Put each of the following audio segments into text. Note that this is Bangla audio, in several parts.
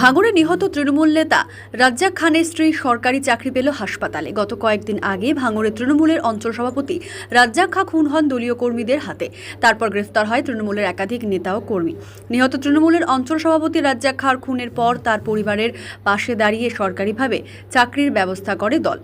ভাঙড়ে নিহত তৃণমূল নেতা রাজ্জাক খানের স্ত্রী সরকারি চাকরি পেল হাসপাতালে। গত কয়েকদিন আগে ভাঙড়ে তৃণমূলের অঞ্চল সভাপতি রাজ্জাক খা খুন হন দলীয় কর্মীদের হাতে। তারপর গ্রেফতার হয় তৃণমূলের একাধিক নেতা ও কর্মী। নিহত তৃণমূলের অঞ্চল সভাপতি রাজ্জাক খার খুনের পর তার পরিবারের পাশে দাঁড়িয়ে সরকারিভাবে চাকরির ব্যবস্থা করে দল।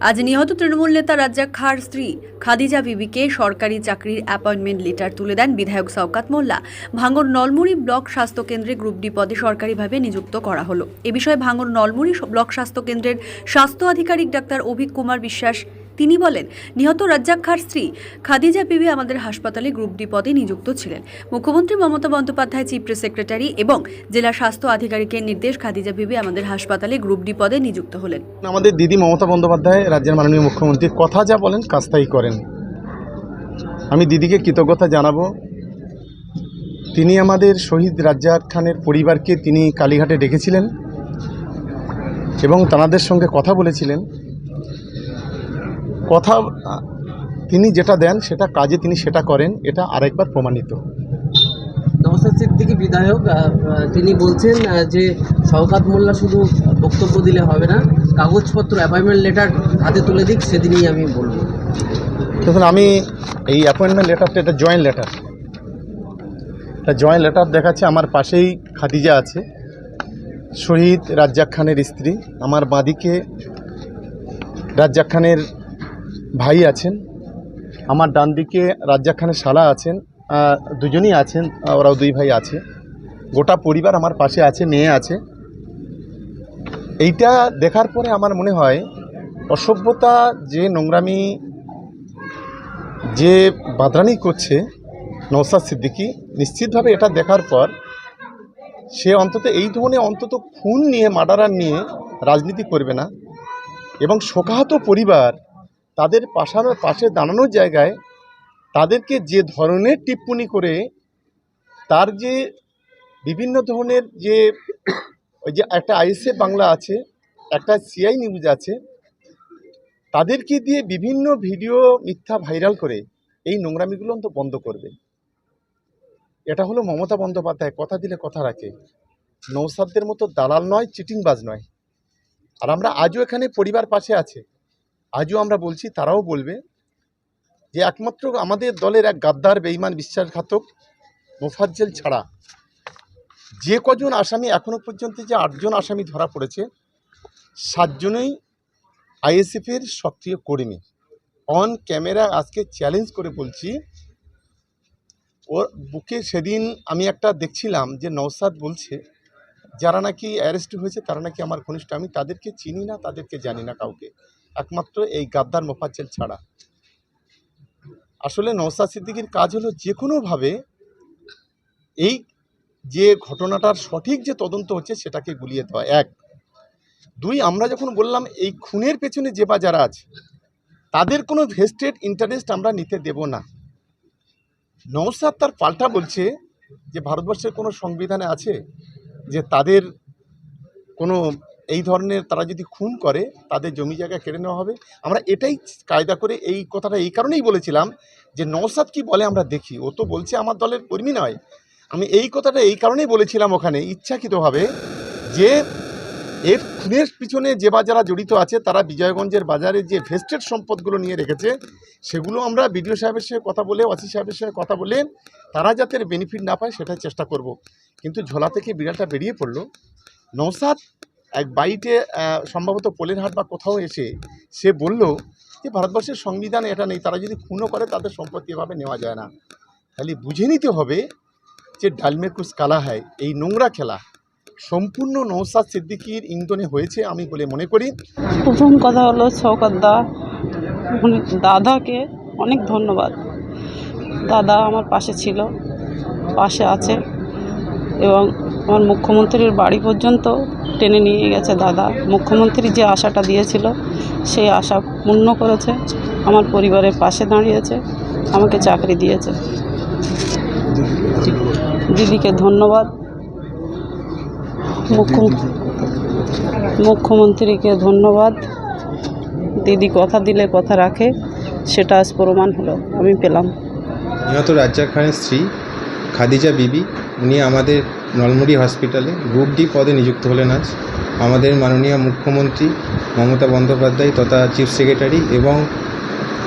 আজ নিহত তৃণমূল নেতা রাজ্জাক খার স্ত্রী খাদিজা বিবিকে সরকারি চাকরির অ্যাপয়েন্টমেন্ট লেটার তুলে দেন বিধায়ক শওকাত মোল্লা। ভাঙর নলমুড়ি ব্লক স্বাস্থ্য কেন্দ্রে গ্রুপ ডি পদে সরকারিভাবে নিযুক্ত করা হলো। এ বিষয়ে ভাঙর নলমুড়ি ব্লক স্বাস্থ্য কেন্দ্রের স্বাস্থ্য আধিকারিক ডাক্তার অভিক কুমার বিশ্বাস তিনি বলেন, নিহত রাজ্জাক খার স্ত্রী খাদিজা বিবি আমাদের হাসপাতালে গ্রুপ ডি পদে নিযুক্ত ছিলেন। মুখ্যমন্ত্রী Mamata Bandyopadhyay, chief press secretary এবং জেলা স্বাস্থ্য আধিকারিকের নির্দেশ খাদিজা বিবি আমাদের হাসপাতালে গ্রুপ ডি পদে নিযুক্ত হলেন। আমাদের দিদি মমতা বন্দ্যোপাধ্যায়, রাজ্যের মাননীয় মুখ্যমন্ত্রী কথা যা বলেন কাজ তাই করেন। আমি দিদিকে কৃতজ্ঞতা জানাব। তিনি আমাদের শহীদ রাজ্জাক খানের পরিবারকে তিনি কালীঘাটে ডেকেছিলেন এবং তাঁদের সঙ্গে কথা বলেছিলেন। কথা তিনি যেটা দেন সেটা কাজে তিনি সেটা করেন এটা আরেকবার প্রমাণিত। নওসাদ সিদ্দিকী বিধায়ক তিনি বলছেন যে শওকাত মোল্লা শুধু বক্তব্য দিলে হবে না কাগজপত্র অ্যাপয়েন্টমেন্ট লেটার হাতে তুলে দিক সেদিনই আমি বলব। দেখুন আমি এই অ্যাপয়েন্টমেন্ট লেটারটা এটা জয়েন্ট লেটার এটা জয়েন্ট লেটার দেখাচ্ছে আমার পাশেই খাদিজা আছে শহীদ রাজ্জাক খানের স্ত্রী। আমার বাঁদিকে রাজ্জাক খানের ভাই আছেন, আমার ডান দিকে রাজ্জাক খানের শালা আছেন দুজনই আছেন ওরাও দুই ভাই আছে। গোটা পরিবার আমার পাশে আছে, মেয়ে আছে। এইটা দেখার পরে আমার মনে হয়, অসভ্যতা যে নোংরামি, যে বাদরানি করছে নৌসাদ সিদ্দিকি, নিশ্চিতভাবে এটা দেখার পর, সে অন্তত এই ধরনের অন্তত খুন নিয়ে মার্ডারার নিয়ে রাজনীতি করবে না। এবং শোকাহত পরিবার তাদের পাশানোর পাশে দাঁড়ানোর জায়গায় তাদেরকে যে ধরনের টিপ্পনি করে তার যে বিভিন্ন ধরনের যে ওই যে একটা আইএসএ বাংলা আছে, একটা সিআই নিউজ আছে, তাদেরকে দিয়ে বিভিন্ন ভিডিও মিথ্যা ভাইরাল করে এই নোংরামিগুলো অন্ত বন্ধ করবে। এটা হলো মমতা বন্দ্যোপাধ্যায়, কথা দিলে কথা রাখে। নৌসাদদের মতো দালাল নয়, চিটিংবাজ নয়। আর আমরা আজও এখানে পরিবার পাশে আছে। আজও আমরা বলছি, তারাও বলবে যে একমাত্র আমাদের দলের এক গাদ্দার বেইমান বিশ্বাসঘাতক মোফাজ্জেল ছাড়া যে কজন আসামি এখনও পর্যন্ত যে আটজন আসামি ধরা পড়েছে, সাতজনই আইএসএফের সক্রিয় কর্মী। অন ক্যামেরা আজকে চ্যালেঞ্জ করে বলছি, ওর বুকে সেদিন আমি একটা দেখছিলাম যে নৌসাদ বলছে, যারা নাকি অ্যারেস্ট হয়েছে তারা নাকি আমার ঘনিষ্ঠ, আমি তাদেরকে চিনি না, তাদেরকে জানি না কাউকে। একমাত্র এই গাদ্দার মোফাজ্জেল ছাড়া। আসলে নৌসাদ সিদ্দিকির কাজ হলো যে কোনোভাবে এই যে ঘটনাটার সঠিক যে তদন্ত হচ্ছে সেটাকে গুলিয়ে দেওয়া। এক। দুই, আমরা যখন বললাম এই খুনের পেছনে যে বা যারা আছে, তাদের কোনো ভেস্টেড ইন্টারেস্ট আমরা নিতে দেব না। নৌসাদ তার পাল্টা বলছে যে ভারতবর্ষের কোনো সংবিধানে আছে যে তাদের কোনো এই ধরনের তারা যদি খুন করে, তাদের জমি জায়গা কেড়ে নেওয়া হবে। আমরা এটাই কায়দা করে এই কথাটা এই কারণেই বলেছিলাম যে নৌসাদ কি বলে আমরা দেখি। ও তো বলছে আমার দলের কর্মী নয়। আমি এই কথাটা এই কারণেই বলেছিলাম ওখানে ইচ্ছাকৃতভাবে যে এর খুনের পিছনে যে বা যারা জড়িত আছে, তারা বিজয়গঞ্জের বাজারে যে ভেস্টেড সম্পদগুলো নিয়ে রেখেছে, সেগুলো আমরা বিডিও সাহেবের সঙ্গে কথা বলে ওসি সাহেবের সঙ্গে কথা বলে তারা যাতে বেনিফিট না পায়, সেটাই চেষ্টা করব। কিন্তু ঝোলা থেকে বিড়ালটা বেরিয়ে পড়ল। নৌসাদ এক বাইটে সম্ভবত পোলেরহাট বা কোথাও এসে সে বলল যে, ভারতবর্ষের সংবিধানে এটা নেই। তারা যদি খুনও করে, তাদের সম্পত্তি এভাবে নেওয়া যায় না। তাহলে বুঝে নিতে হবে যে ডালমে কুচ কালা হয়, এই নোংরা খেলা সম্পূর্ণ নৌসাদ সিদ্দিকির ইন্ধনে হয়েছে আমি বলে মনে করি। প্রথম কথা হলো শওকত দা দাদাকে অনেক ধন্যবাদ। দাদা আমার পাশে ছিল, পাশে আছে এবং আমার মুখ্যমন্ত্রীর বাড়ি পর্যন্ত টেনে নিয়ে গেছে দাদা। মুখ্যমন্ত্রী যে আশাটা দিয়েছিল, সেই আশা পূর্ণ করেছে। আমার পরিবারের পাশে দাঁড়িয়েছে, আমাকে চাকরি দিয়েছে। দিদিকে ধন্যবাদ। মুখ্য মুখ্যমন্ত্রীকে ধন্যবাদ। দিদি কথা দিলে কথা রাখে, সেটা আজ প্রমাণ হলো। আমি পেলাম। নিহত রাজ্জাক খানের স্ত্রী খাদিজা বিবি উনি আমাদের নলমুড়ি হসপিটালে গ্রুপ ডি পদে নিযুক্ত হলেন আজ। আমাদের মাননীয় মুখ্যমন্ত্রী মমতা বন্দ্যোপাধ্যায় তথা চিফ সেক্রেটারি এবং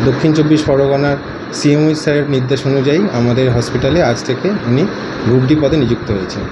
দক্ষিণ চব্বিশ পরগনার সিএমওই স্যারের নির্দেশ অনুযায়ী আমাদের হসপিটালে আজ থেকে উনি গ্রুপ ডি পদে নিযুক্ত হয়েছেন।